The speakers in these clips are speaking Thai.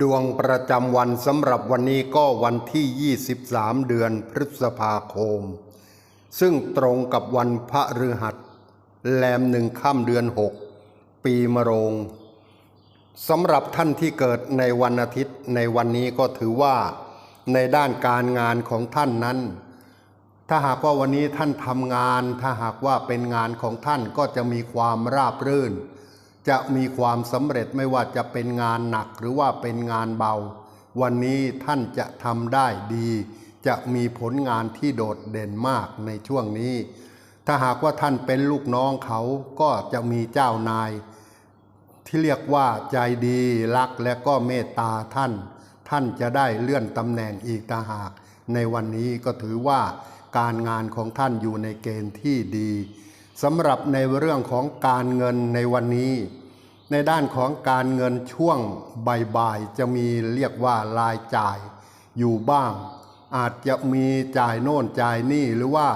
ดวงประจำวันสำหรับวันนี้ก็วันที่ 23 เดือนพฤษภาคม ซึ่งตรงกับวันพระฤหัสแรมหนึ่งค่ำเดือน 6 ปีมะโรงสำหรับท่านที่เกิดในวันอาทิตย์ในวันนี้ก็ถือว่าในด้านการงานของท่านนั้น ถ้าหากว่าวันนี้ท่านทำงาน ถ้าหากว่าเป็นงานของท่านก็จะมีความราบรื่น จะมีความสำเร็จไม่ว่าจะเป็นงานหนักหรือว่าเป็นงานเบา วันนี้ท่านจะทำได้ดี จะมีผลงานที่โดดเด่นมากในช่วงนี้ ถ้าหากว่าท่านเป็นลูกน้องเขาก็จะมีเจ้านาย ที่เรียกว่าใจดีรักและก็เมตตาท่าน ท่านจะได้เลื่อนตำแหน่งอีกตาหาก ในวันนี้ก็ถือว่าการงานของท่านอยู่ในเกณฑ์ที่ดี สำหรับในเรื่องของการเงินในวันนี้ ในด้านของการเงินช่วงบ่ายๆจะมีเรียกว่ารายจ่ายอยู่บ้าง อาจจะมีจ่ายโน่นจ่ายนี่หรือว่า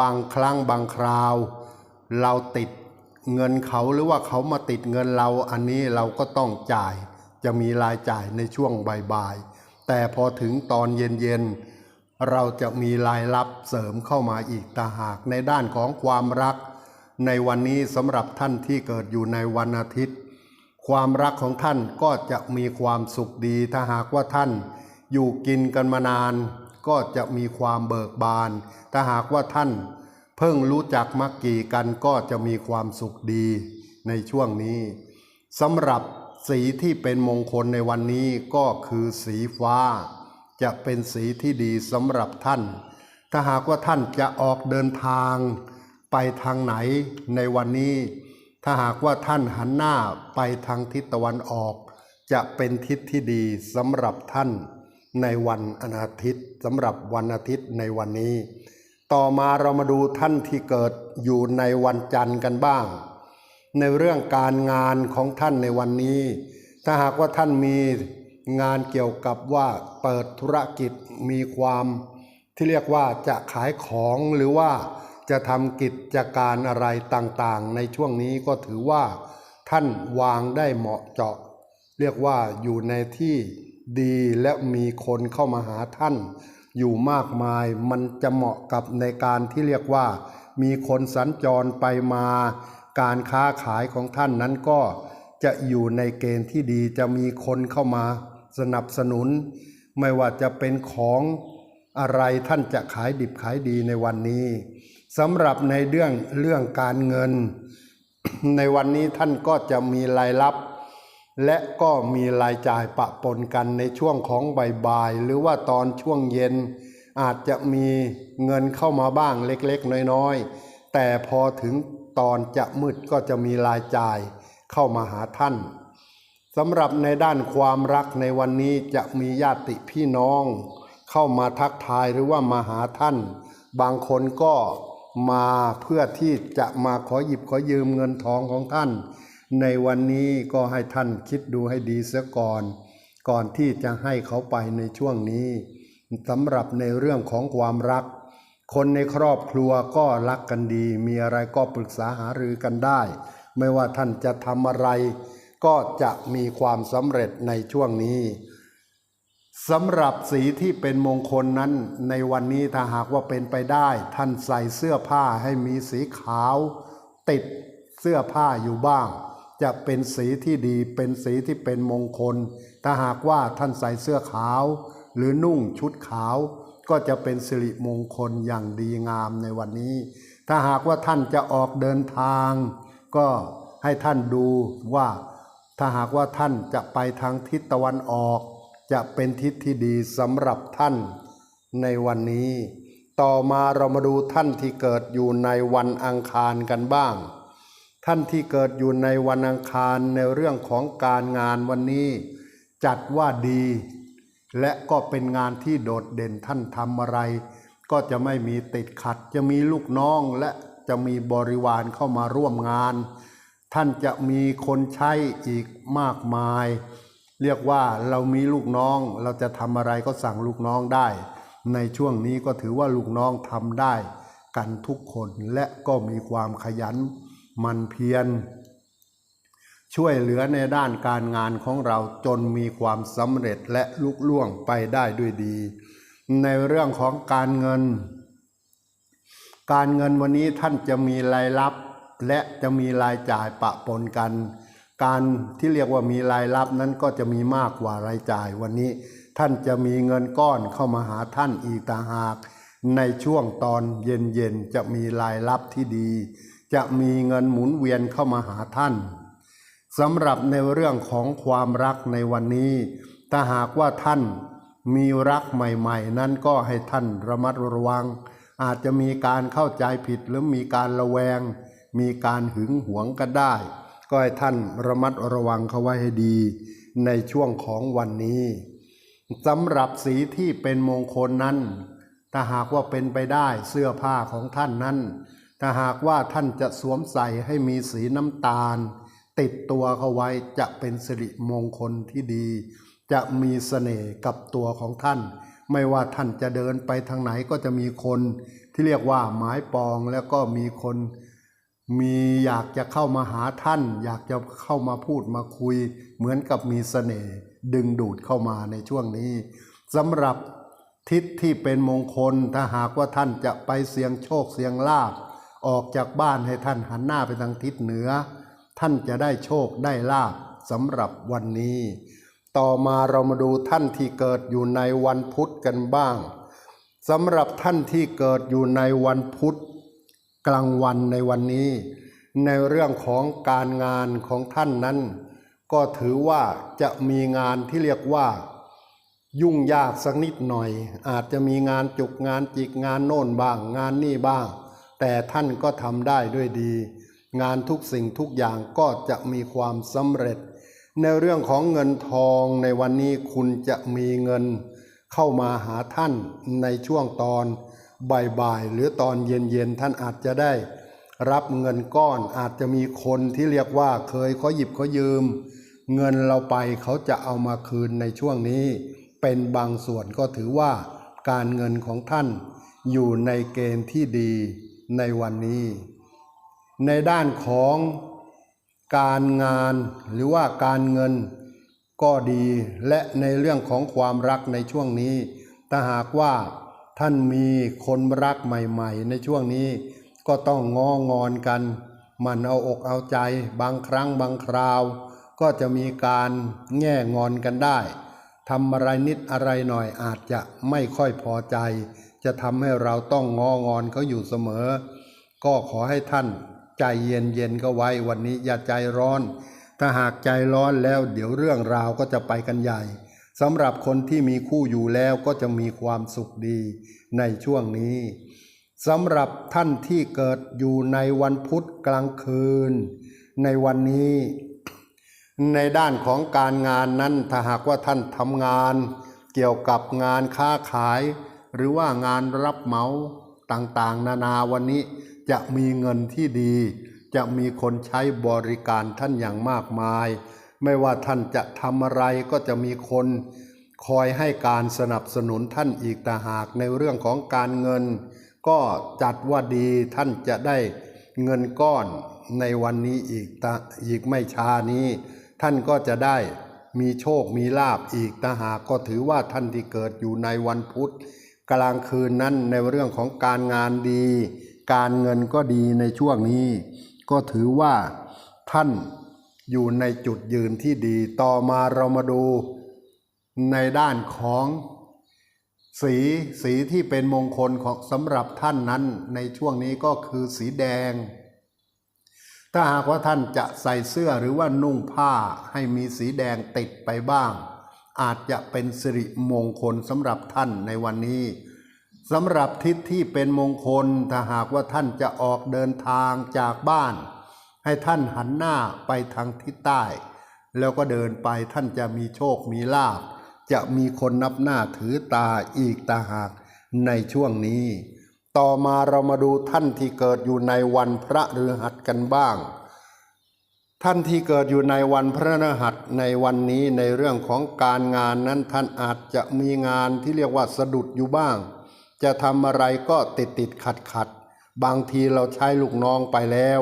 บางครั้งบางคราว เราติดเงินเขาหรือว่าเขามาติดเงินเราอันนี้เราก็ต้องจ่าย จะมีรายจ่ายในช่วงบ่ายๆแต่พอถึงตอนเย็นๆเราจะมีรายรับเสริมเข้ามาอีกต่าหากในด้านของความรัก ในวันนี้สำหรับท่านที่เกิดอยู่ในวันอาทิตย์ ความรักของท่านก็จะมีความสุขดีถ้าหากว่าท่าน อยู่กินกันมานาน ก็จะมีความเบิกบาน ถ้าหากว่าท่าน เพิ่งรู้จักมักกี่กันก็จะมีความสุขดีในช่วงนี้สำหรับสีที่เป็นมงคลในวันนี้ก็คือสีฟ้า จะเป็นสีที่ดีสำหรับท่าน ถ้าหากว่าท่านจะออกเดินทาง ไปทางไหนในวันนี้ ถ้าหากว่าท่านหันหน้าไปทางทิศตะวันออก จะเป็นทิศที่ดีสำหรับท่านในวันอาทิตย์สำหรับวันอาทิตย์ในวันนี้ ต่อมาเรามาดูท่านที่เกิดอยู่ในวันจันทร์กันบ้าง ในเรื่องการงานของท่านในวันนี้ ถ้าหากว่าท่านมีงานเกี่ยวกับว่าเปิดธุรกิจมีความ ที่เรียกว่าจะขายของหรือว่า จะทำกิจการอะไรต่างๆ ในช่วงนี้ก็ถือว่าท่านวางได้เหมาะเจาะ เรียกว่าอยู่ในที่ดีและมีคนเข้ามาหาท่าน อยู่มากมายมันจะเหมาะกับในการที่เรียกว่า มีคนสัญจรไปมา การค้าขายของท่านนั้นก็จะอยู่ในเกณฑ์ที่ดีจะมีคนเข้ามาสนับสนุน ไม่ว่าจะเป็นของอะไรท่านจะขายดิบขายดีในวันนี้ สำหรับในเรื่องเรื่องการเงิน ในวันนี้ท่านก็จะมีรายรับ และก็มีรายจ่ายปะปนกันในช่วงของบ่ายๆหรือว่าตอนช่วงเย็น อาจจะมีเงินเข้ามาบ้างเล็กๆ น้อยๆ แต่พอถึงตอนจะมืดก็จะมีรายจ่ายเข้ามาหาท่านสำหรับในด้านความรักในวันนี้จะมีญาติพี่น้อง เข้ามาทักทายหรือว่ามาหาท่าน บางคนก็ มาเพื่อที่จะมาขอหยิบขอยืมเงินทองของท่าน ในวันนี้ก็ให้ท่านคิดดูให้ดีเสียก่อน ก่อนที่จะให้เขาไปในช่วงนี้สำหรับในเรื่องของความรัก คนในครอบครัวก็รักกันดี มีอะไรก็ปรึกษาหารือกันได้ ไม่ว่าท่านจะทำอะไร ก็จะมีความสำเร็จในช่วงนี้ สำหรับสีที่เป็นมงคลนั้น ในวันนี้ถ้าหากว่าเป็นไปได้ ท่านใส่เสื้อผ้าให้มีสีขาว ติดเสื้อผ้าอยู่บ้าง จะเป็นสีที่ดีเป็นสีที่เป็นมงคล ถ้าหากว่าท่านใส่เสื้อขาว หรือนุ่งชุดขาว ก็จะเป็นสิริมงคลอย่างดีงามในวันนี้ ถ้าหากว่าท่านจะออกเดินทาง ก็ให้ท่านดูว่า ถ้าหากว่าท่านจะไปทางทิศตะวันออก จะเป็นทิศที่ดีสำหรับท่านในวันนี้ ต่อมาเรามาดูท่านที่เกิดอยู่ในวันอังคารกันบ้าง ท่านที่เกิดอยู่ในวันอังคารในเรื่องของการงานวันนี้ จัดว่าดี และก็เป็นงานที่โดดเด่นท่านทำอะไร ก็จะไม่มีติดขัด จะมีลูกน้องและจะมีบริวารเข้ามาร่วมงาน ท่านจะมีคนใช้อีกมากมาย เรียกว่าเรามีลูกน้อง เราจะทำอะไรก็สั่งลูกน้องได้ ในช่วงนี้ก็ถือว่าลูกน้องทำได้ กันทุกคนและก็มีความขยันมันเพียรช่วยเหลือในด้านการงานของเราจนมีความสำเร็จและลุล่วงไปได้ด้วยดี ในเรื่องของการเงิน การเงินวันนี้ท่านจะมีรายรับ และจะมีรายจ่ายปะปนกัน การที่เรียกว่ามีรายรับนั้นก็จะมีมากกว่ารายจ่ายวันนี้ ท่านจะมีเงินก้อนเข้ามาหาท่านอีกต่างหาก ในช่วงตอนเย็นๆจะมีรายรับที่ดี จะมีเงินหมุนเวียนเข้ามาหาท่านสำหรับในเรื่องของความรักในวันนี้ถ้าหากว่าท่านมีรักใหม่ ๆ นั้นก็ให้ท่านระมัดระวัง อาจจะมีการเข้าใจผิดหรือมีการระแวง มีการหึงหวงกันได้ ก็ให้ท่านระมัดระวังเขาไว้ให้ดีในช่วงของวันนี้สำหรับสีที่เป็นมงคลนั้น ถ้าหากว่าเป็นไปได้เสื้อผ้าของท่านนั้น ถ้าหากว่าท่านจะสวมใส่ให้มีสีน้ำตาล ติดตัวเขาไว้จะเป็นสิริมงคลที่ดี จะมีเสน่ห์กับตัวของท่าน ไม่ว่าท่านจะเดินไปทางไหนก็จะมีคนที่เรียกว่าหมายปองแล้วก็มีคน มีอยากจะเข้ามาหาท่าน อยากจะเข้ามาพูดมาคุย เหมือนกับมีเสน่ห์ดึงดูดเข้ามาในช่วงนี้สำหรับทิศที่เป็นมงคลถ้าหากว่าท่านจะไปเสียงโชคเสียงลาบออกจากบ้านให้ท่านหันหน้าไปทางทิศเหนือ ท่านจะได้โชคได้ลาบสำหรับวันนี้ ต่อมาเรามาดูท่านที่เกิดอยู่ในวันพุธกันบ้างสำหรับท่านที่เกิดอยู่ในวันพุธ กลางวันในวันนี้ ในเรื่องของการงานของท่านนั้น ก็ถือว่าจะมีงานที่เรียกว่า ยุ่งยากสักนิดหน่อย อาจจะมีงานจุกงานจิกงานโน่นบ้าง งานนี่บ้าง แต่ท่านก็ทำได้ด้วยดี งานทุกสิ่งทุกอย่างก็จะมีความสำเร็จ ในเรื่องของเงินทองในวันนี้คุณจะมีเงิน เข้ามาหาท่านในช่วงตอน บ่ายๆ หรือตอนเย็นๆ ท่านอาจจะได้รับเงินก้อนอาจจะมีคนที่เรียกว่าเคยเขาหยิบเขายืม เงินเราไปเขาจะเอามาคืนในช่วงนี้ เป็นบางส่วนก็ถือว่าการเงินของท่านอยู่ในเกณฑ์ที่ดีในวันนี้ ในด้านของการงานหรือว่าการเงินก็ดีและในเรื่องของความรักในช่วงนี้ถ้าหากว่า ท่านมีคนรักใหม่ ๆ ในช่วงนี้ ก็ต้องงองอนกัน มันเอาอกเอาใจ บางครั้งบางคราว ก็จะมีการแง่งอนกันได้ทำอะไรนิดอะไรหน่อยอาจจะไม่ค่อยพอใจ จะทำให้เราต้องงองอนเขาอยู่เสมอ ก็ขอให้ท่านใจเย็นๆก็ไว้วันนี้อย่าใจร้อน ถ้าหากใจร้อนแล้วเดี๋ยวเรื่องราวก็จะไปกันใหญ่ สำหรับคนที่มีคู่อยู่แล้วก็จะมีความสุขดีในช่วงนี้สำหรับท่านที่เกิดอยู่ในวันพุธกลางคืน ในวันนี้ ในด้านของการงานนั้นถ้าหากว่าท่านทำงาน เกี่ยวกับงานค้าขาย หรือว่างานรับเหมาต่างๆ นานาวันนี้จะมีเงินที่ดี จะมีคนใช้บริการท่านอย่างมากมาย ไม่ว่าท่านจะทำอะไรก็จะมีคนคอยให้การสนับสนุนท่านอีกต่างหากในเรื่องของการเงิน ก็จัดว่าดีท่านจะได้เงินก้อนในวันนี้อีกตอีกไม่ช้านี้ ท่านก็จะได้มีโชคมีลาบอีกต่างหากก็ถือว่าท่านที่เกิดอยู่ในวันพุธกลางคืนนั้นในเรื่องของการงานดี การเงินก็ดีในช่วงนี้ ก็ถือว่าท่าน อยู่ในจุดยืนที่ดีต่อมาเรามาดูในด้านของสีสีที่เป็นมงคลของสำหรับท่านนั้นในช่วงนี้ก็คือสีแดง ถ้าหากว่าท่านจะใส่เสื้อหรือว่านุ่งผ้าให้มีสีแดงติดไปบ้าง อาจจะเป็นสิริมงคลสำหรับท่านในวันนี้สำหรับทิศที่เป็นมงคลถ้าหากว่าท่านจะออกเดินทางจากบ้าน ให้ท่านหันหน้าไปทางทิศใต้ แล้วก็เดินไปท่านจะมีโชคมีลาภจะมีคนนับหน้าถือตาอีกตาหากในช่วงนี้ ต่อมาเรามาดูท่านที่เกิดอยู่ในวันพระฤหัสกันบ้าง ท่านที่เกิดอยู่ในวันพระฤหัสในวันนี้ในเรื่องของการงานนั้นท่านอาจจะมีงานที่เรียกว่าสะดุดอยู่บ้าง จะทำอะไรก็ติดติดขัดขัด บางทีเราใช้ลูกน้องไปแล้ว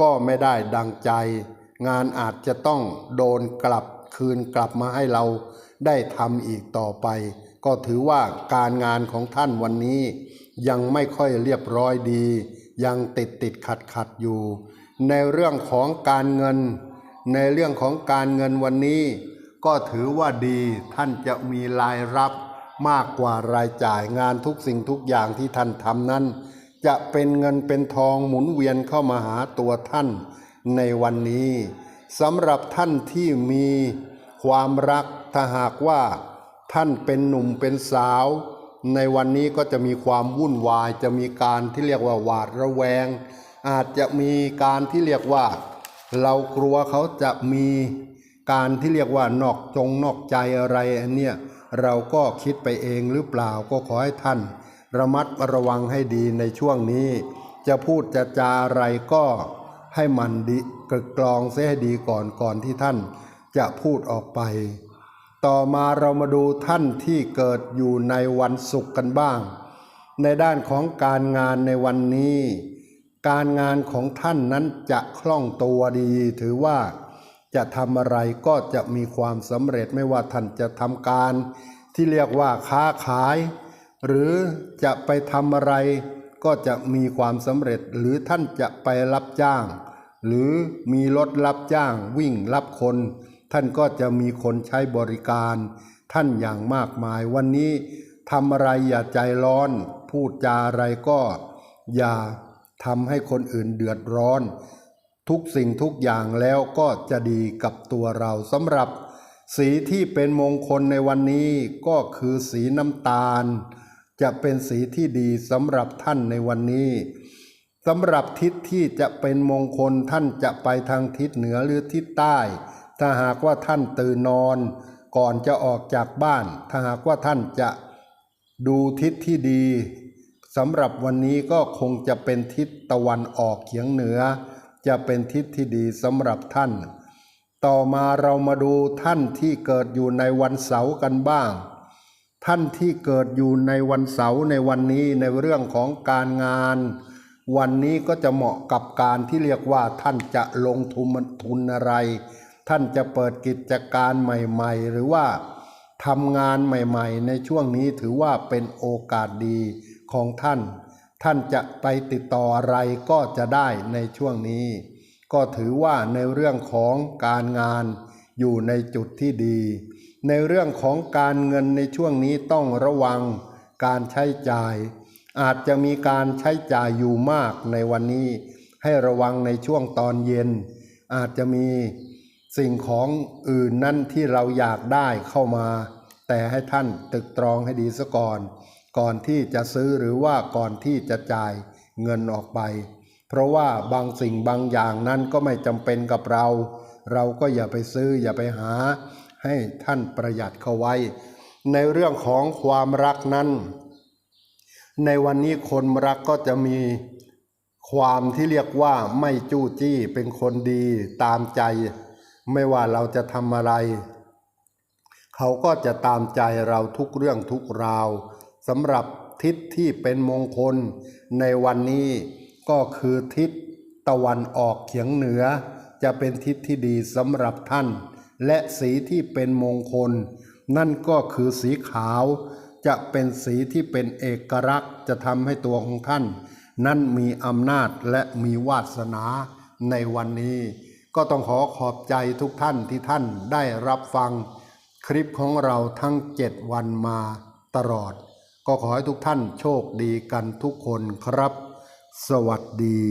ก็ไม่ได้ดังใจ งานอาจจะต้องโดนกลับคืนกลับมาให้เราได้ทำอีกต่อไป ก็ถือว่าการงานของท่านวันนี้ ยังไม่ค่อยเรียบร้อยดี ยังติดติดขัดขัดอยู่ ในเรื่องของการเงิน ในเรื่องของการเงินวันนี้ ก็ถือว่าดีท่านจะมีรายรับมากกว่ารายจ่ายงานทุกสิ่งทุกอย่างที่ท่านทำนั้น จะเป็นเงินเป็นทองหมุนเวียนเข้ามาหาตัวท่านในวันนี้สำหรับท่านที่มีความรักถ้าหากว่าท่านเป็นหนุ่มเป็นสาว ในวันนี้ก็จะมีความวุ่นวาย จะมีการที่เรียกว่าหวาดระแวง อาจจะมีการที่เรียกว่า เรากลัวเขาจะมีการที่เรียกว่านอกจงนอกใจอะไรอันเนี้ยเราก็คิดไปเองหรือเปล่าก็ขอให้ท่าน ระมัดระวังให้ดีในช่วงนี้ จะพูดจะจาอะไรก็ให้มันดีกึกกรองเสียให้ดีก่อนก่อนที่ท่านจะพูดออกไป ต่อมาเรามาดูท่านที่เกิดอยู่ในวันศุกร์กันบ้าง ในด้านของการงานในวันนี้ การงานของท่านนั้นจะคล่องตัวดี ถือว่าจะทำอะไรก็จะมีความสำเร็จไม่ว่าท่านจะทำการที่เรียกว่าค้าขาย หรือจะไปทำอะไรก็จะมีความสำเร็จ หรือท่านจะไปรับจ้าง หรือมีรถรับจ้างวิ่งรับคน ท่านก็จะมีคนใช้บริการ ท่านอย่างมากมายวันนี้ทำอะไรอย่าใจร้อน พูดจาอะไรก็ อย่าทำให้คนอื่นเดือดร้อน ทุกสิ่งทุกอย่างแล้วก็จะดีกับตัวเราสำหรับ สีที่เป็นมงคลในวันนี้ก็คือสีน้ำตาล จะเป็นสีที่ดีสำหรับท่านในวันนี้สำหรับทิศที่จะเป็นมงคลท่านจะไปทางทิศเหนือหรือทิศใต้ ถ้าหากว่าท่านตื่นนอน ก่อนจะออกจากบ้าน ถ้าหากว่าท่านจะดูทิศที่ดีสำหรับวันนี้ก็คงจะเป็นทิศตะวันออกเฉียงเหนือ จะเป็นทิศที่ดีสำหรับท่าน ต่อมาเรามาดูท่านที่เกิดอยู่ในวันเสาร์กันบ้าง ท่านที่เกิดอยู่ในวันเสาร์ในวันนี้ในเรื่องของการงาน วันนี้ก็จะเหมาะกับการที่เรียกว่าท่านจะลงทุนทุนอะไร ท่านจะเปิดกิจการใหม่ ๆ หรือว่าทำงานใหม่ ๆ ในช่วงนี้ถือว่าเป็นโอกาสดีของท่าน ท่านจะไปติดต่ออะไรก็จะได้ในช่วงนี้ ก็ถือว่าในเรื่องของการงานอยู่ในจุดที่ดี ในเรื่องของการเงินในช่วงนี้ต้องระวังการใช้จ่าย อาจจะมีการใช้จ่ายอยู่มากในวันนี้ ให้ระวังในช่วงตอนเย็น อาจจะมีสิ่งของอื่นนั่นที่เราอยากได้เข้ามา แต่ให้ท่านตึกตรองให้ดีซะก่อน ก่อนที่จะซื้อหรือว่าก่อนที่จะจ่ายเงินออกไป เพราะว่าบางสิ่งบางอย่างนั้นก็ไม่จำเป็นกับเรา เราก็อย่าไปซื้ออย่าไปหา ให้ท่านประหยัดเข้าไว้ ในเรื่องของความรักนั้น ในวันนี้คนรักก็จะมีความที่เรียกว่าไม่จู้จี้เป็นคนดีตามใจ ไม่ว่าเราจะทำอะไร เขาก็จะตามใจเราทุกเรื่องทุกราวสำหรับทิศที่เป็นมงคล ในวันนี้ก็คือทิศตะวันออกเฉียงเหนือ จะเป็นทิศที่ดีสำหรับท่าน และสีที่เป็นมงคล นั่นก็คือสีขาว จะเป็นสีที่เป็นเอกลักษณ์จะทำให้ตัวของท่าน นั้นมีอำนาจและมีวาสนาในวันนี้ ก็ต้องขอขอบใจทุกท่านที่ท่านได้รับฟัง คลิปของเราทั้งเจ็ดวันมาตลอด ก็ขอให้ทุกท่านโชคดีกันทุกคนครับ สวัสดี